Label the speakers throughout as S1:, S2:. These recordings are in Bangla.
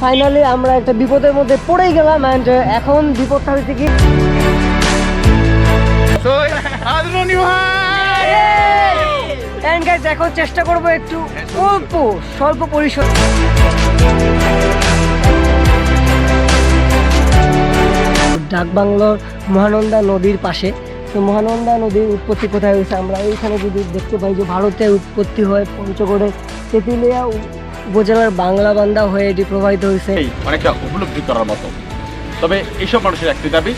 S1: ফাইনালি আমরা একটা বিপদের মধ্যে পড়েই গেলাম অ্যান্ড এখন বিপদটা হয়েছে কি? এখন চেষ্টা করব একটু অল্প স্বল্প পরিসর ডাকবাংলোর মহানন্দা নদীর পাশে। তো মহানন্দা নদীর উৎপত্তি কোথায় হয়েছে? আমরা এইখানে যদি দেখতে পাই যে ভারতে উৎপত্তি হয় পঞ্চগড়ে তেঁতুলিয়া উপ- উপজেলার বাংলাবান্ধা হয়ে এটি প্রবাহিত হয়েছে।
S2: এই অনেকটা উপলব্ধি করার মতো। তবে এইসব মানুষের একটি দাবি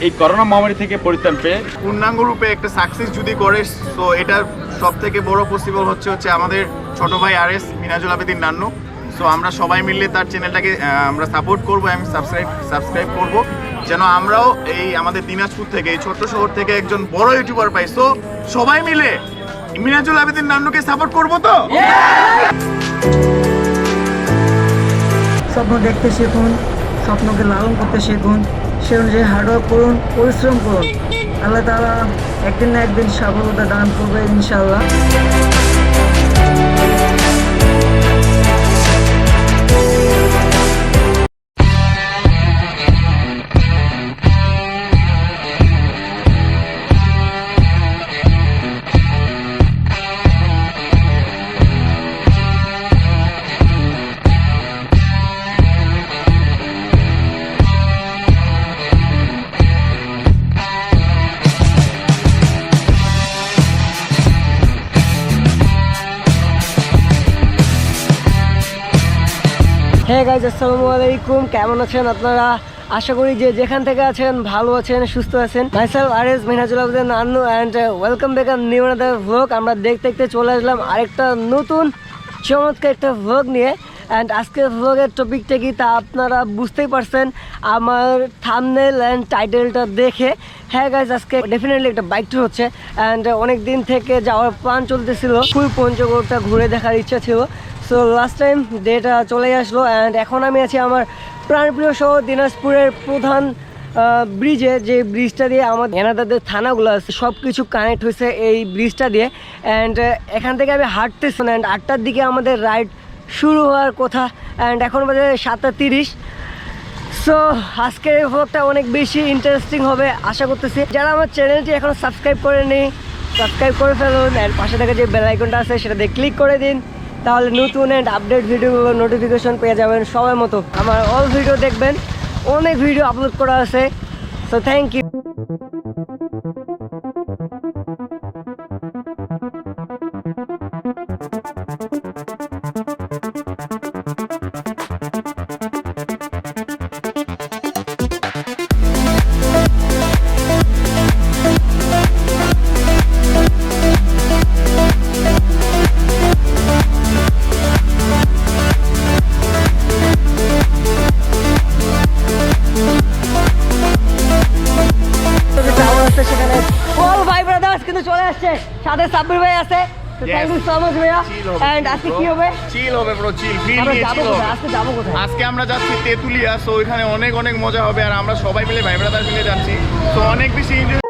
S2: এই করোনা মহামারী থেকে পরিত্রাণ পেয়ে
S3: পূর্ণাঙ্গ রূপে একটা সাকসেস যদি করে তো এটা সব থেকে বড় পসিবল হচ্ছে হচ্ছে আমাদের ছোট ভাই R S Minajul Abedin Nannu. So আমরা সবাই মিলে তার চ্যানেলটাকে আমরা সাপোর্ট করব এবং সাবস্ক্রাইব সাবস্ক্রাইব করব। যেন আমরাও এই আমাদের দিনাজপুর থেকে, এই ছোট্ট শহর থেকে একজন বড় ইউটিউবার পাই সো সবাই মিলে মিনাজুল আবেদিন নান্নুকে সাপোর্ট করব তো?
S1: স্বপ্ন দেখতে শিখুন, স্বপ্নকে লালন করতে শিখুন সে অনুযায়ী হার্ডওয়ার্ক করুন, পরিশ্রম করুন। আল্লাহ তালা একদিন না একদিন সফলতা দান করবে ইনশাল্লাহ হ্যাঁ গাইজ আসসালামু আলাইকুম। কেমন আছেন আপনারা? আশা করি যে যেখান থেকে আছেন, ভালো আছেন, সুস্থ আছেন। Myself R S Minajul Abedin Annu and welcome back new vlog আমরা দেখতে দেখতে চলে আসলাম আরেকটা নতুন, চমৎকার একটা ভ্লগ নিয়ে। অ্যান্ড আজকের ভ্লগের টপিকটা কি তা আপনারা বুঝতেই পারছেন। আমার থামনেল অ্যান্ড টাইটেলটা দেখে। হ্যাঁ গাইজ আজকে ডেফিনেটলি একটা বাইক ট্যুর হচ্ছে। অ্যান্ড অনেক দিন থেকে যাওয়ার প্ল্যান চলতেছিল। ফুল পঞ্চগড়টা ঘুরে দেখার ইচ্ছা ছিল। সো লাস্ট টাইম ডেটা চলে আসলো অ্যান্ড এখন আমি আছি আমার প্রাণপ্রিয় শহর দিনাজপুরের প্রধান ব্রিজে যে ব্রিজটা দিয়ে আমাদের এনাদাদের থানাগুলো আছে সব কিছু কানেক্ট হয়েছে এই ব্রিজটা দিয়ে অ্যান্ড এখান থেকে আমি হাঁটতেছি অ্যান্ড আটটার দিকে আমাদের রাইড শুরু হওয়ার কথা অ্যান্ড এখন বাজে সাতটা তিরিশ। সো আজকের এই ভ্লগটা অনেক বেশি ইন্টারেস্টিং হবে, আশা করতেছি। যারা আমার চ্যানেলটি এখনও সাবস্ক্রাইব করেনি সাবস্ক্রাইব করে ফেলুন অ্যান্ড পাশে থেকে যে বেল আইকনটা আছে, সেটাতে ক্লিক করে দিন। তাহলে নতুন অ্যান্ড আপডেট ভিডিওগুলো নোটিফিকেশন পেয়ে যাবেন সবাই মতো। আমার অল ভিডিও দেখবেন, অনেক ভিডিও আপলোড করা আছে। সো থ্যাংক ইউ মাচ আজকে কি হবে?
S3: চিল হবে ব্রো চিল। ফিল নিয়ে হবে।
S1: আজকে যাব কোথায়?
S3: আজকে আমরা যাচ্ছি তেঁতুলিয়া সো ওইখানে অনেক অনেক মজা হবে। আর আমরা সবাই মিলে ভাই ব্রাদার মিলে যাচ্ছি। তো অনেক বেশি এনজয়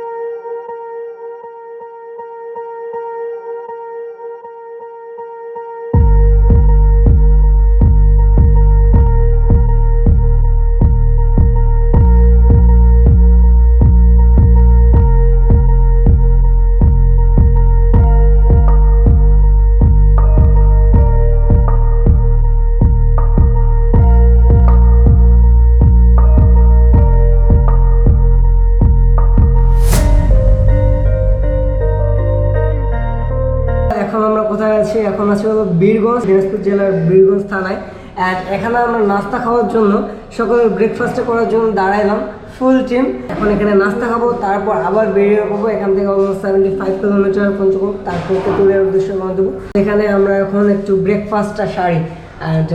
S1: বীরগঞ্জ, দিনাজপুর জেলার বীরগঞ্জ থানায়। অ্যান্ড এখানে আমরা নাস্তা খাওয়ার জন্য সকলের ব্রেকফাস্টে করার জন্য দাঁড়াইলাম ফুল টিম এখন এখানে নাস্তা খাব, তারপর আবার বেরিয়ে পড়ব। এখান থেকে almost seventy five kilometre Panchagarh তারপর তেঁতুলিয়ার উদ্দেশ্যে রওনা দেবো। এখানে আমরা এখন একটু ব্রেকফাস্টটা সারি অ্যান্ড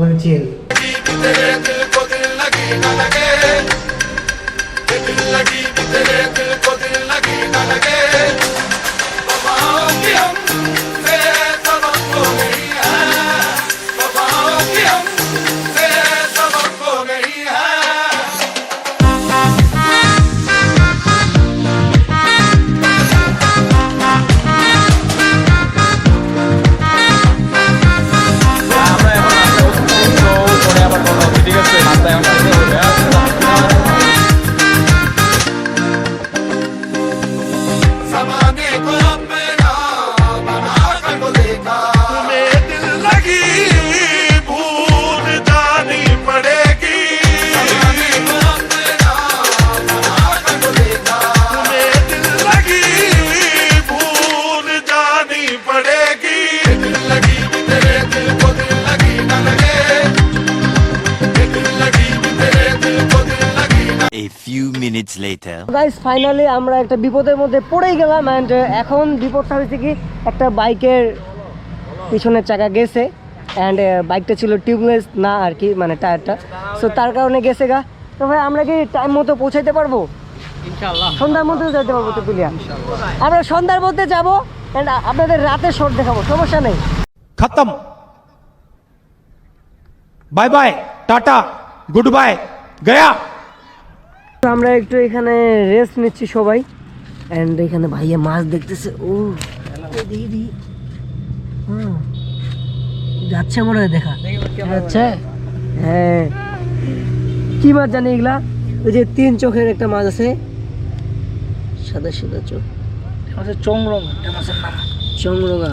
S1: বলছি। ফাইনালি আমরা একটা বিপদের মধ্যে পড়েই গেলাম অ্যান্ড uh, এখন বিপদটা হয়েছে কি একটা বাইকের পিছনের চাকা গেছে অ্যান্ড uh, বাইকটা ছিল টিউবলেস না আর কি মানে টায়ারটা। সো তার কারণে গেছে গা। তো ভাই আমরা কি টাইম মতো পৌঁছাইতে পারব? সন্ধ্যার মধ্যে যেতে পারব তো পুলিয়া আমরা সন্ধ্যার মধ্যে যাব অ্যান্ড আপনাদের রাতে শর্ট দেখাবো সমস্যা নেই।
S4: খতম। Bye bye tata good bye
S1: Gaya আমরা একটু এখানে রেস্ট নিচ্ছি সবাই। অ্যান্ড এখানে ভাইয়া মাছ দেখতেছে। ও হুম। যাচ্ছে মনে হয় দেখা। যাচ্ছে? হ্যাঁ। কি মাছ জানি এগুলা? ওই যে তিন চোখের একটা মাছ আছে। সাদা সাদা চোখ। চংরঙা। চংরঙা।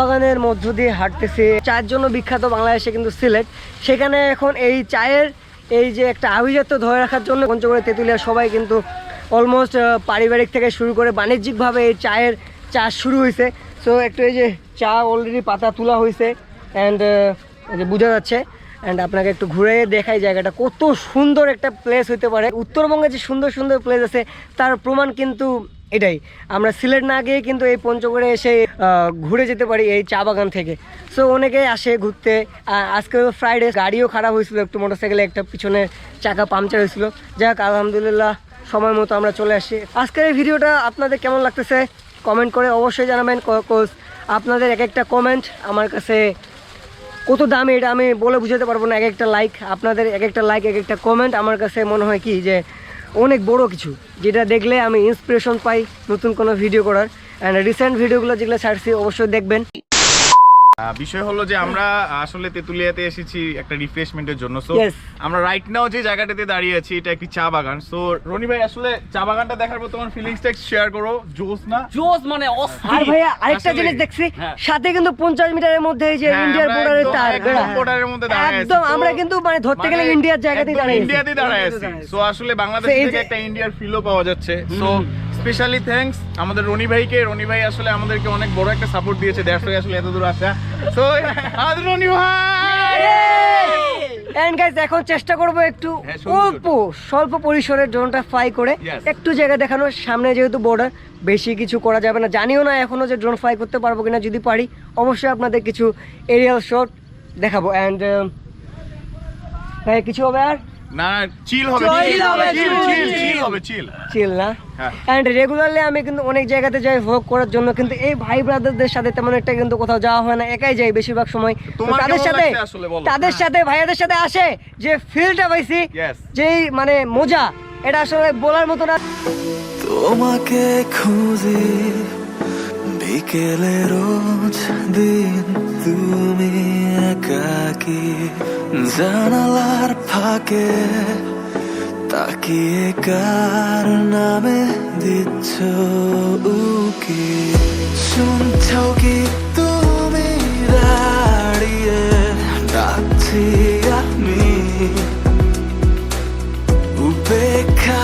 S1: বাগানের মধ্য দিয়ে হাঁটতেছে। চায়ের জন্য বিখ্যাত বাংলাদেশে কিন্তু সিলেট। সেখানে এখন এই চায়ের এই যে একটা আভিজাত্য ধরে রাখার জন্য পঞ্চগড়ে তেঁতুলিয়া সবাই কিন্তু অলমোস্ট পারিবারিক থেকে শুরু করে বাণিজ্যিকভাবে এই চায়ের চাষ শুরু হয়েছে সো একটু এই যে চা অলরেডি পাতা তোলা হয়েছে অ্যান্ড বোঝা যাচ্ছে। অ্যান্ড আপনাকে একটু ঘুরে দেখাই জায়গাটা। কত সুন্দর একটা প্লেস হতে পারে। উত্তরবঙ্গে যে সুন্দর সুন্দর প্লেস আছে, তার প্রমাণ কিন্তু এটাই। আমরা সিলেট না গিয়ে কিন্তু এই পঞ্চগড়ে এসে ঘুরে যেতে পারি এই চা বাগান থেকে। সো অনেকে আসে ঘুরতে। আজকে ফ্রাইডে গাড়িও খারাপ হয়েছিল, একটু মোটরসাইকেলে একটা পিছনে চাকা পাংচার হয়েছিল। যাক, আলহামদুলিল্লাহ, সময় মতো আমরা চলে আসি। আজকের এই ভিডিওটা আপনাদের কেমন লাগতেছে? কমেন্ট করে অবশ্যই জানাবেন কোর্স আপনাদের এক একটা কমেন্ট আমার কাছে কত দামি এটা আমি বলে বুঝাতে পারব না। এক একটা লাইক আপনাদের এক একটা লাইক এক একটা কমেন্ট আমার কাছে মনে হয় কি যে অনেক বড় কিছু, যেটা দেখলে আমি ইন্সপিরেশন পাই নতুন কোনো ভিডিও করার। অ্যান্ড রিসেন্ট ভিডিওগুলো যেগুলো ছাড়ছি, অবশ্যই দেখবেন।
S3: বিষয় হলো যে আমরা আসলে তেতুলিয়াতে এসেছি একটা রিফ্রেশমেন্টের জন্য। সো আমরা রাইট নাও যে জায়গাটাতে দাঁড়িয়ে আছি এটা একটি চা বাগান। সো রনি ভাই আসলে চা বাগানটা দেখার পর তোমার ফিলিংসটা শেয়ার করো। জোস না?
S5: জোস মানে
S1: আর
S5: অস্থির।
S1: ভাইয়া আরেকটা জিনিস দেখছি।
S5: হ্যাঁ।
S1: সাথে কিন্তু পঞ্চাশ মিটারের মধ্যে এই যে
S3: হ্যাঁ,
S1: ইন্ডিয়ার বর্ডারের তার
S3: একদম
S1: বেড়া।
S3: border-এর মধ্যে দাঁড়ায় আছি।
S1: একদম আমরা কিন্তু মানে ধরতে গেলে
S3: মানে
S1: ইন্ডিয়ার জায়গাতেই দাঁড়িয়ে আছি।
S3: ইন্ডিয়াতেই দাঁড়ায় আছি। সো আসলে বাংলাদেশ থেকে একটা ইন্ডিয়ার ফিলও পাওয়া যাচ্ছে। সো স্পেশালি থ্যাঙ্কস আমাদের রনি ভাইকে। রনি ভাই আসলে আমাদেরকে অনেক বড় একটা সাপোর্ট দিয়েছে দ্যাটস ওয়াই আসলে এত দূর আসা সো আমাদের রনি ভাই!
S1: এন্ড গাইস এখন চেষ্টা করব একটু
S3: হ্যাঁ,
S1: অল্প স্বল্প পরিসরে ড্রোনটা ফ্লাই করে একটু জায়গা দেখানো সামনে যেহেতু বর্ডার বেশি কিছু করা যাবে না। জানিও না এখনও যে ড্রোন ফ্লাই করতে পারব কিনা যদি পারি অবশ্যই আপনাদের কিছু এরিয়াল শট দেখাবো। অ্যান্ড কিছু হবে আর?
S3: না চিল হবে
S1: Chill হবে,
S3: চিল চিল হবে চিল
S1: চিল না?
S3: হ্যাঁ।
S1: অ্যান্ড রেগুলারলি আমি কিন্তু অনেক জায়গাতে যাই ভোগ করার জন্য কিন্তু এই ভাই ব্রাদারদের সাথে তেমন একটা কিন্তু কোথাও যাওয়া হয় না একাই যাই বেশিরভাগ সময়। তাদের সাথে
S3: লাগছে আসলে বলো?
S1: তাদের সাথে ভাইয়াদের সাথে আসে যে ফিলটা পাইছি যেই মানে মজা। এটা আসলে বলার মতো না।
S6: তোমাকে খুঁজি বিকেলে রোজ দিন তুমি একাকি জানালার ফাঁকে তাকিয়ে কার নামে দিচ্ছ উকি? শুনছ কি তুমি দাঁড়িয়ে ডাকছি আমি? উপেক্ষা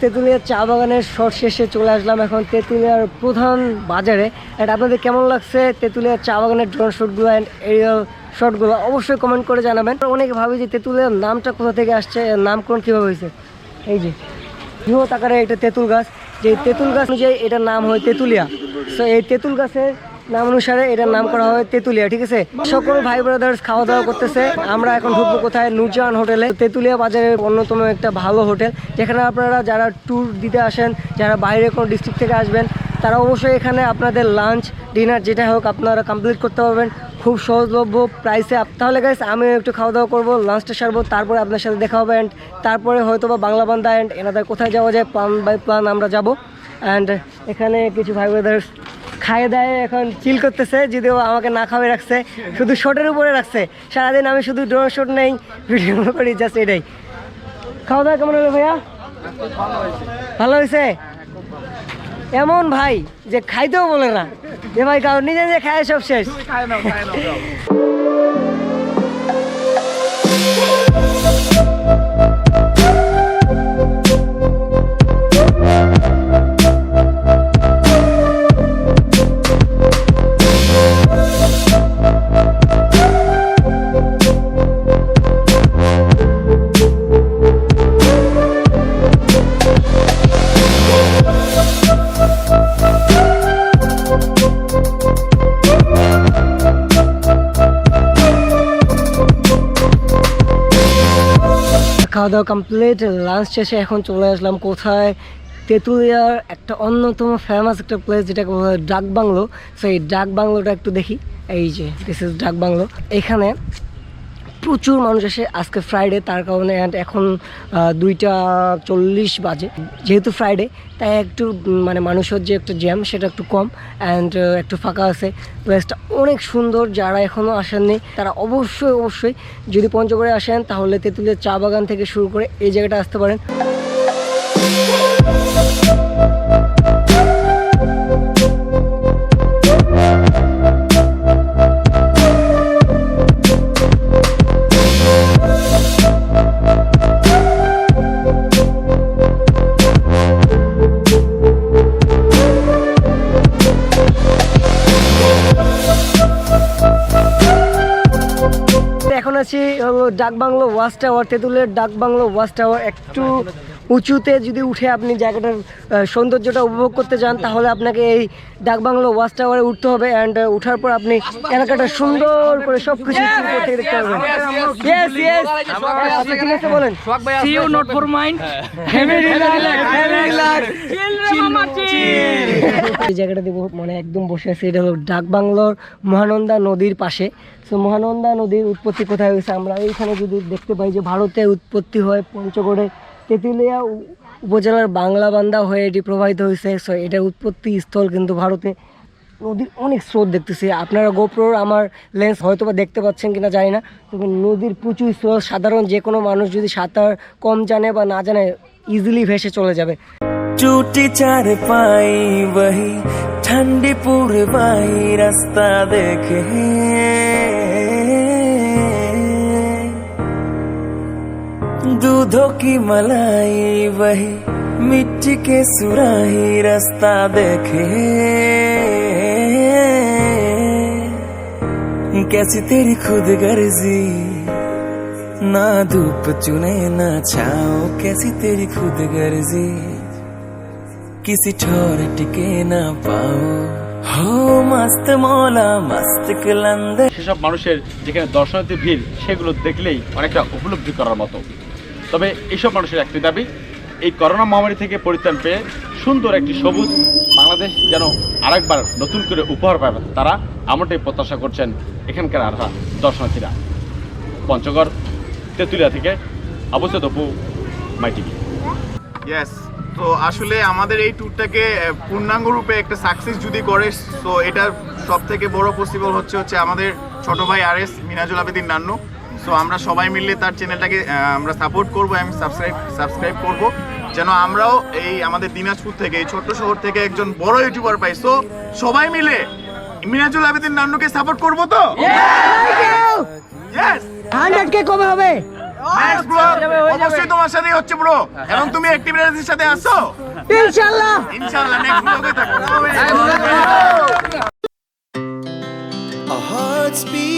S1: তেঁতুলিয়ার চা বাগানের শর্ট শেষে চলে আসলাম এখন তেঁতুলিয়ার প্রধান বাজারে। অ্যান্ড আপনাদের কেমন লাগছে তেঁতুলিয়ার চা বাগানের ড্রোন শ্যুটগুলো অ্যান্ড এরিয়াল শটগুলো অবশ্যই কমেন্ট করে জানাবেন। অনেকে ভাবে যে তেঁতুলিয়ার নামটা কোথা থেকে আসছে নামকরণ কীভাবে হয়েছে? এই যে, বৃহৎ আকারে একটা তেঁতুল গাছ। যে তেঁতুল গাছ অনুযায়ী এটার নাম হয় তেঁতুলিয়া। সো এই তেঁতুল গাছের নাম অনুসারে এটার নাম করা হয় তেতুলিয়া, ঠিক আছে? সকল ভাই ব্রাদার্স খাওয়া দাওয়া করতেছে। আমরা এখন ঢুকবো কোথায়? নুরজাহান হোটেলে। তেতুলিয়া বাজারের অন্যতম একটা ভালো হোটেল। যেখানে আপনারা যারা ট্যুর দিতে আসেন, যারা বাইরে কোনো ডিস্ট্রিক্ট থেকে আসবেন, তারা অবশ্যই এখানে আপনাদের লাঞ্চ ডিনার যেটা হোক আপনারা কমপ্লিট করতে পারবেন। খুব সহজলভ্য প্রাইসে তাহলে গাইস আমি একটু খাওয়া দাওয়া করব লাঞ্চটা সারবো, তারপরে আপনার সাথে দেখা হবে অ্যান্ড তারপরে হয়তো বা বাংলা বান্ধা অ্যান্ড এনাদের কোথায় যাওয়া যায় প্ল্যান বাই প্ল্যান আমরা যাব। অ্যান্ড এখানে কিছু ভাই ব্রাদার্স খাইয়ে দেয় এখন চিল করতেছে, যদিও আমাকে না খাওয়াই রাখছে, শুধু শটের উপরে রাখছে। সারাদিন আমি শুধু ড্রোন শট নেই ভিডিও করি জাস্ট এটাই। খাওয়া দাওয়া কেমন হলো ভাইয়া? ভালো হয়েছে? এমন ভাই, যে খাইতেও বলে না। যে ভাই কারণ নিজে নিজে খায় সব শেষ। খাওয়া দাওয়া কমপ্লিট লাঞ্চ শেষে এখন চলে আসলাম কোথায়? তেঁতুলিয়ার একটা অন্যতম ফেমাস একটা প্লেস যেটাকে বলা হয় ডাক বাংলো সেই ডাক বাংলোটা একটু দেখি। এই যে দিস ইজ ডাক বাংলো এখানে প্রচুর মানুষ আসে। আজকে ফ্রাইডে তার কারণে এখন দুইটা চল্লিশ বাজে। যেহেতু ফ্রাইডে তাই একটু মানে মানুষের যে একটা জ্যাম সেটা একটু কম। অ্যান্ড একটু ফাঁকা আছে। প্লেসটা অনেক সুন্দর, যারা এখনও আসেননি, তারা অবশ্যই অবশ্যই যদি পঞ্চগড়ে আসেন, তাহলে তেঁতুলের চা বাগান থেকে শুরু করে এই জায়গাটা আসতে পারেন। আছি ডাক বাংলো ওয়াচ টাওয়ার তেঁতুলের ডাক বাংলো ওয়াচ টাওয়ার একটু উঁচুতে যদি উঠে আপনি জায়গাটার সৌন্দর্যটা উপভোগ করতে চান তাহলে আপনাকে এই ডাক বাংলো ওয়াচ টাওয়ারে উঠতে হবে অ্যান্ড উঠার পর আপনি এলাকাটা সুন্দর করে সব কিছু থেকে দেখতে পারবেন ইয়েস ইয়েস আপনি ঠিক আছে বলেন।
S7: See you not for mine.
S1: এই জায়গাটাতে মানে একদম বসে আছে এটা হলো ডাক বাংলোর মহানন্দা নদীর পাশে। তো মহানন্দা নদীর উৎপত্তি কোথায় হয়েছে? আমরা এইখানে যদি দেখতে পাই যে ভারতে উৎপত্তি হয় পঞ্চগড়ে। তেঁতুলিয়া উপজেলার বাংলা বান্দা হয়ে এটি প্রবাহিত হয়েছে। সো এটা উৎপত্তি স্থল কিন্তু ভারতে নদীর অনেক স্রোত দেখতেছি। আপনারা গোপ্রোর আমার লেন্স হয়তো বা দেখতে পাচ্ছেন কিনা জানি না। তবে নদীর প্রচুর স্রোত, সাধারণ যে কোনো মানুষ যদি সাঁতার কম জানে বা না জানে ইজিলি ভেসে চলে যাবে।
S6: চুটি চার পাই বহি ঠান্ডি পুর বাই রাস্তা দেখে। दूधों की मलाई वही मिट्टी के सुराही रास्ता देखे कैसी तेरी खुद गर्जी ना धूप चुने ना छाओ कैसी तेरी खुद गर्जी किसी ठोर टिके ना पाओ हो मस्त मौला मस्त कलंदर
S2: সেসব মানুষের যেখানে দর্শনার্থী ভিড় সেগুলো দেখলেই অনেকটা উপলব্ধি করার মতো তবে এইসব মানুষের একটি দাবি, এই করোনা মহামারী থেকে পরিত্রাণ পেয়ে সুন্দর একটি সবুজ বাংলাদেশ যেন আরেকবার নতুন করে উপহার পায় তারা এমনটাই প্রত্যাশা করছেন এখানকার আরহা দর্শনার্থীরা। পঞ্চগড়, তেঁতুলিয়া থেকে অবস্থিত অপু মাই টিভি।
S3: ইয়েস তো আসলে আমাদের এই ট্যুরটাকে পূর্ণাঙ্গ রূপে একটা সাকসেস যদি করে তো এটা সব থেকে বড় পসিবল হচ্ছে হচ্ছে আমাদের ছোট ভাই R S Minajul Abedin Nannu. So আমরা সবাই মিলে তার চ্যানেলটাকে আমরা সাপোর্ট করব এবং সাবস্ক্রাইব সাবস্ক্রাইব করব। যেন আমরাও এই আমাদের দিনাজপুর থেকে এই ছোট্ট শহর থেকে একজন বড় ইউটিউবার পাই। সো সবাই মিলে মিনাজুল আবেদিন নান্নুকে সাপোর্ট করব তো? ইয়েস
S1: হান্ড্রেড কে কবে হবে
S3: নেক্সট ব্লগ অবশ্যই তোমার সাথেই হচ্ছে ব্রো এবং তুমি অ্যাক্টিভিটির সাথে আসো
S1: ইনশাল্লাহ।
S3: ইনশাআল্লাহ নেক্সট ব্লগে থাকব
S6: Our hearts beat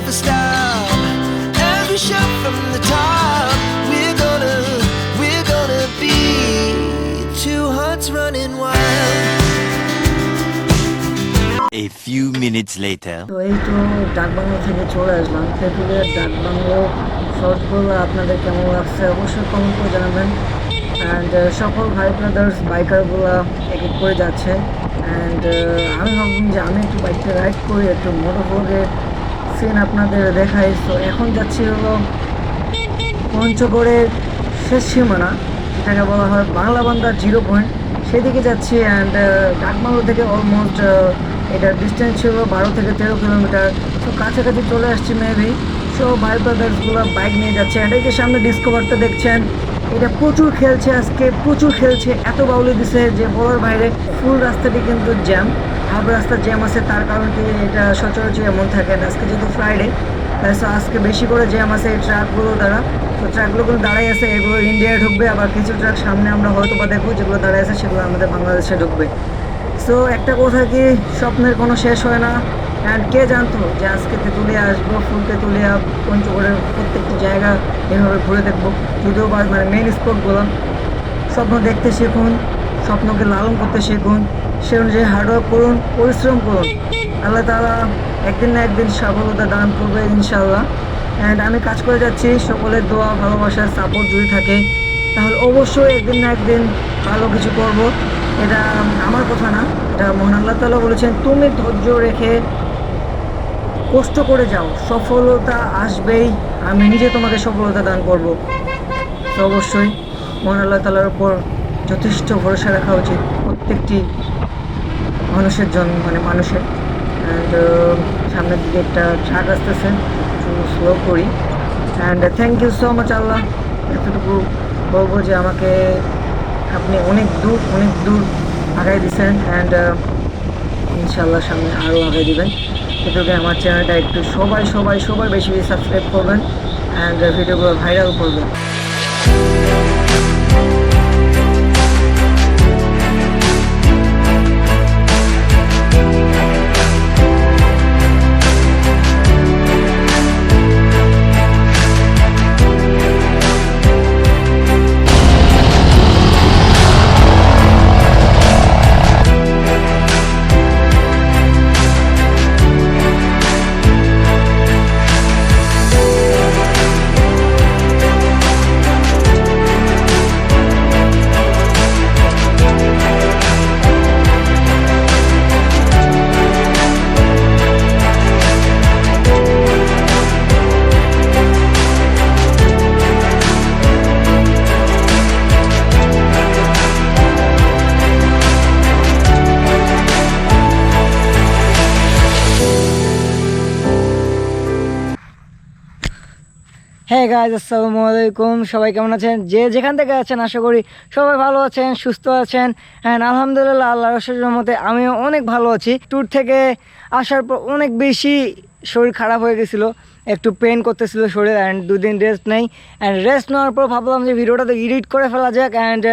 S7: Never stop. We shout from the top, we're gonna, we're gonna be two hearts running wild.
S5: A few minutes later.
S8: তো এই তো ডাকবাংলো থেকে চলে আসলাম তেঁতুলের ডাকবাংলো শর্টগুলো আপনাদের কেমন লাগছে অবশ্যই কমেন্ট করে জানাবেন অ্যান্ড সকল ভাই ব্রাদার্স বাইকারগুলো এক এক করে যাচ্ছে অ্যান্ড আমি ভাবলাম যে আমি একটু বাইকটা রাইড করি একটু মোটো ভ্লগের সিন আপনাদের দেখাই। তো এখন যাচ্ছি হলো পঞ্চগড়ের শেষ সীমানা, যেটাকে বলা হয় বাংলা বান্দার জিরো পয়েন্ট। সেদিকে যাচ্ছি অ্যান্ড ডাকবাংলো থেকে অলমোস্ট এটার ডিস্টেন্স ছিল বারো থেকে তেরো কিলোমিটার তো কাছাকাছি চলে আসছি মেবি সো ভাই ব্রাদার্সগুলো বাইক নিয়ে যাচ্ছে অ্যান্ড এই যে সামনে ডিসকভারটা দেখছেন, এটা প্রচুর খেলছে আজকে, প্রচুর খেলছে, এত বাউলি দিছে যে বলার বাইরে ফুল রাস্তাটি কিন্তু জ্যাম হাফ রাস্তা জ্যাম আছে, তার কারণ কি এটা সচরাচর এমন থাকে না। আজকে যেহেতু ফ্রাইডে so আজকে বেশি করে জ্যাম আছে এই ট্রাকগুলো দ্বারা। তো ট্রাকগুলো কিন্তু দাঁড়াই আছে, এগুলো ইন্ডিয়ায় ঢুকবে, আবার কিছু ট্রাক সামনে আমরা হয়তো বা দেখব, যেগুলো দাঁড়ায় আছে, সেগুলো আমাদের বাংলাদেশে ঢুকবে। সো একটা কথা কি, স্বপ্নের কোনো শেষ হয় না। অ্যান্ড কে জানতো যে আজকে তেঁতুলিয়া আসব, ফুল তেঁতুলিয়া, পঞ্চগড়ের প্রত্যেকটি জায়গা এভাবে ঘুরে দেখব। যদিও বা মানে মেন স্পটগুলো স্বপ্ন দেখতে শিখুন, স্বপ্নকে লালন করতে শিখুন সে অনুযায়ী হার্ডওয়ার্ক করুন, পরিশ্রম করুন। আল্লাহ তালা একদিন না একদিন সফলতা দান করবে ইনশাল্লাহ অ্যান্ড আমি কাজ করে যাচ্ছি, সকলের দোয়া ভালোবাসার সাপোর্ট যদি থাকে, তাহলে অবশ্যই একদিন না একদিন ভালো কিছু করব। এটা আমার কথা না, এটা মহান আল্লাহ তালা বলেছেন, তুমি ধৈর্য রেখে কষ্ট করে যাও, সফলতা আসবেই, আমি নিজে তোমাকে সফলতা দান করব। তো অবশ্যই মহান আল্লাহ তালার উপর যথেষ্ট ভরসা রাখা উচিত প্রত্যেকটি মানুষের জন্য মানে মানুষের অ্যান্ড সামনের দিকে একটা ট্রাক আসতেছে, একটু স্লো করি। And thank you so much Allah, এতটুকু বলব যে আমাকে আপনি অনেক দূর অনেক দূর আগাই দিয়েছেন অ্যান্ড ইনশাল্লাহ সামনে আরও আগাই দিবেন। এটুকু আমার চ্যানেলটা একটু সবাই সবাই সবাই বেশি বেশি সাবস্ক্রাইব করবেন। অ্যান্ড ভিডিওগুলো ভাইরাল করবেন। হ্যাঁ গাইজ আসসালামু আলাইকুম সবাই কেমন আছেন? যে যেখান থেকে আছেন, আশা করি সবাই ভালো আছেন, সুস্থ আছেন। হ্যাঁ আলহামদুলিল্লাহ আল্লাহ রসের মতে আমিও অনেক ভালো আছি। ট্যুর থেকে আসার পর অনেক বেশি শরীর খারাপ হয়ে গেছিল। একটু পেন করতেছিল শরীর অ্যান্ড দুদিন রেস্ট নেই। অ্যান্ড রেস্ট নেওয়ার পর ভাবলাম যে ভিডিওটা তো এডিট করে ফেলা যাক অ্যান্ড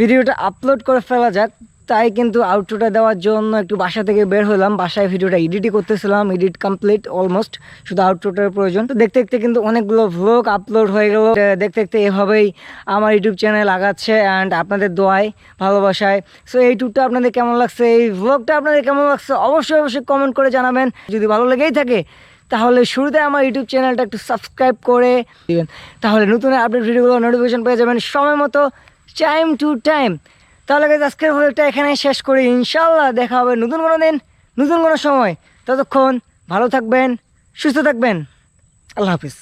S8: ভিডিওটা আপলোড করে ফেলা যাক। তাই কিন্তু আউটরোটা দেওয়ার জন্য একটু বাসা থেকে বের হলাম। বাসায় ভিডিওটা এডিটই করতেছিলাম এডিট কমপ্লিট অলমোস্ট শুধু আউটরোটার প্রয়োজন। তো দেখতে দেখতে কিন্তু অনেকগুলো ভ্লগ আপলোড হয়ে গেল। দেখতে দেখতে এভাবেই আমার ইউটিউব চ্যানেল আগাচ্ছে অ্যান্ড আপনাদের দোয়ায়, ভালোবাসায়। সো এই ট্যুরটা আপনাদের কেমন লাগছে? এই ভ্লগটা আপনাদের কেমন লাগছে? অবশ্যই অবশ্যই কমেন্ট করে জানাবেন। যদি ভালো লেগেই থাকে, তাহলে শুরুতে আমার ইউটিউব চ্যানেলটা একটু সাবস্ক্রাইব করে দিবেন। তাহলে নতুন আপডেট ভিডিওগুলো নোটিফিকেশন পেয়ে যাবেন সময় মতো। টাইম টু টাইম তাহলে আজকের ভিডিওটা এখানে শেষ করি। ইনশাল্লাহ দেখা হবে নতুন কোনো দিন, নতুন কোনো সময়। ততক্ষণ ভালো থাকবেন, সুস্থ থাকবেন। আল্লাহ হাফিজ।